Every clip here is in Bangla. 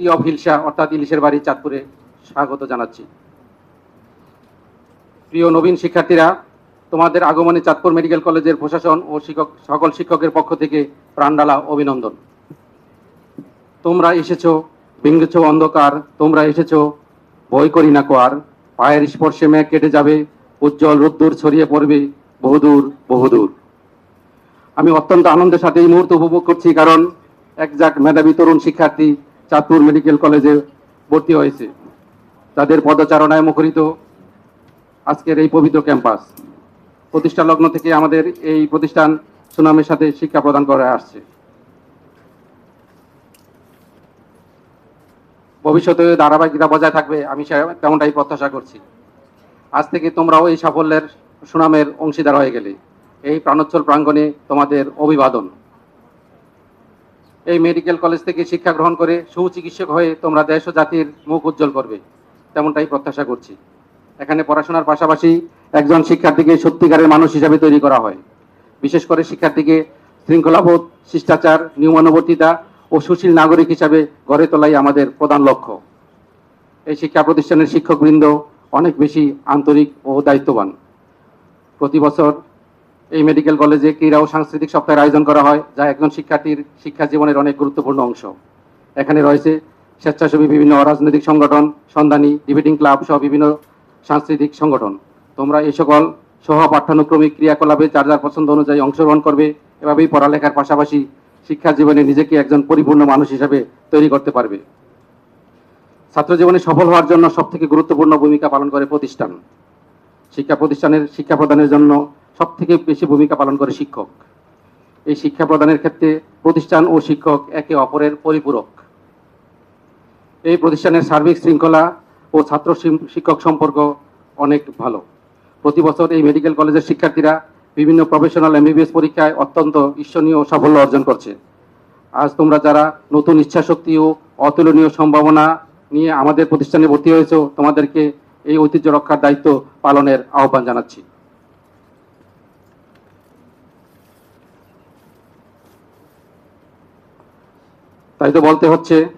টি অফ হিলসা অর্থাৎ ইলিশের বাড়ি চাঁদপুরে স্বাগত জানাচ্ছি। প্রিয় নবীন শিক্ষার্থীরা, তোমাদের আগমনে চাঁদপুর মেডিকেল কলেজের প্রশাসন ও শিক্ষক, সকল শিক্ষকের পক্ষ থেকে প্রাণডালা অভিনন্দন। তোমরা এসেছ, ভেঙেছ অন্ধকার, তোমরা এসেছ, ভয় করি না কোয়ার পায়ের স্পর্শে মেঘ কেটে যাবে, উজ্জ্বল রোদ্দুর ছড়িয়ে পড়বে, বহুদূর বহুদূর। আমি অত্যন্ত আনন্দের সাথে এই মুহূর্ত উপভোগ করছি, কারণ এক যাক মেধাবী তরুণ শিক্ষার্থী চাঁদপুর মেডিকেল কলেজে ভর্তি হয়েছে। তাদের পদচারণায় মুখরিত আজকের এই পবিত্র ক্যাম্পাস। প্রতিষ্ঠা লগ্ন থেকে আমাদের এই প্রতিষ্ঠান সুনামের সাথে শিক্ষা প্রদান করে আসছে। ভবিষ্যতে ধারাবাহিকতা বজায় থাকবে, আমি তেমনটাই প্রত্যাশা করছি। আজ থেকে তোমরাও এই সাফল্যের সুনামের অংশীদার হয়ে গেলে। এই প্রাণোচ্ছল প্রাঙ্গণে তোমাদের অভিবাদন। এই মেডিকেল কলেজ থেকে শিক্ষা গ্রহণ করে সুচিকিৎসক হয়ে তোমরা দেশ ও জাতির মুখ উজ্জ্বল করবে, তেমনটাই প্রত্যাশা করছি। এখানে পড়াশোনার পাশাপাশি একজন শিক্ষার্থীকে সত্যিকারের মানুষ হিসাবে তৈরি করা হয়। বিশেষ করে শিক্ষার্থীকে শৃঙ্খলাবোধ, শিষ্টাচার, নিয়মানুবর্তিতা ও সুশীল নাগরিক হিসাবে গড়ে তোলাই আমাদের প্রধান লক্ষ্য। এই শিক্ষা প্রতিষ্ঠানের শিক্ষকবৃন্দ অনেক বেশি আন্তরিক ও দায়িত্ববান। প্রতি বছর এই মেডিকেল কলেজে ক্রীড়া ও সাংস্কৃতিক সপ্তাহের আয়োজন করা হয়, যা একজন শিক্ষার্থীর শিক্ষা জীবনের অনেক গুরুত্বপূর্ণ অংশ। এখানে রয়েছে স্বেচ্ছাসেবী বিভিন্ন অরাজনৈতিক সংগঠন, সন্ধানী, ডিবেটিং ক্লাব সহ বিভিন্ন সাংস্কৃতিক সংগঠন। তোমরা এই সকল সহ পাঠ্যানুক্রমিক ক্রিয়াকলাপে যার যার পছন্দ অনুযায়ী অংশগ্রহণ করবে, এভাবেই পড়ালেখার পাশাপাশি শিক্ষা জীবনে নিজেকে একজন পরিপূর্ণ মানুষ হিসেবে তৈরি করতে পারবে। ছাত্র জীবনে সফল হওয়ার জন্য সবথেকে গুরুত্বপূর্ণ ভূমিকা পালন করে প্রতিষ্ঠান। শিক্ষা প্রতিষ্ঠানের শিক্ষা প্রদানের জন্য সবথেকে বেশি ভূমিকা পালন করে শিক্ষক। এই শিক্ষা প্রদানের ক্ষেত্রে প্রতিষ্ঠান ও শিক্ষক একে অপরের পরিপূরক। এই প্রতিষ্ঠানের সার্বিক শৃঙ্খলা ও ছাত্র শিক্ষক সম্পর্ক অনেক ভালো। প্রতি বছর এই মেডিকেল কলেজের শিক্ষার্থীরা বিভিন্ন প্রফেশনাল এমবিবিএস পরীক্ষায় অত্যন্ত ঈর্ষণীয় সাফল্য অর্জন করছে। আজ তোমরা যারা নতুন ইচ্ছাশক্তি ও অতুলনীয় সম্ভাবনা নিয়ে আমাদের প্রতিষ্ঠানে ভর্তি হয়েছো, তোমাদেরকে এই ঐতিহ্য রক্ষার দায়িত্ব পালনের আহ্বান জানাচ্ছি। তাই তো বলতে হচ্ছে,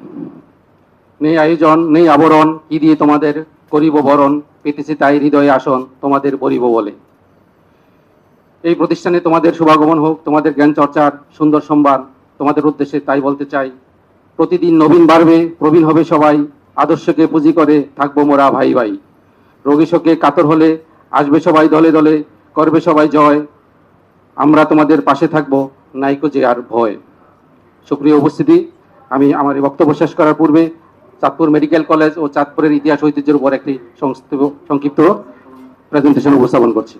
নেই আয়োজন, নেই আবরণ, কি দিয়ে তোমাদের করিব বরণ, পেতেছি তাই হৃদয়ে আসন তোমাদের বলিব বলে। এই প্রতিষ্ঠানে তোমাদের শুভাগমন হোক, তোমাদের জ্ঞান চর্চার সুন্দর সম্মান তোমাদের উদ্দেশ্যে তাই বলতে চাই। প্রতিদিন নবীন বাড়বে, প্রবীণ হবে সবাই, আদর্শকে পুঁজি করে থাকব মোরা ভাই ভাই। রোগী শোকে কাতর হলে, আসবে সবাই দলে দলে, করবে সবাই জয়, আমরা তোমাদের পাশে থাকব, নাইকো যে আর ভয়। সুপ্রিয় উপস্থিতি আমি আমার বক্তব্য শেষ করার পূর্বে চাঁদপুর মেডিকেল কলেজ ও চাঁদপুরের ইতিহাস ঐতিহ্যের উপর একটি সংক্ষিপ্ত প্রেজেন্টেশন উপস্থাপন করছি।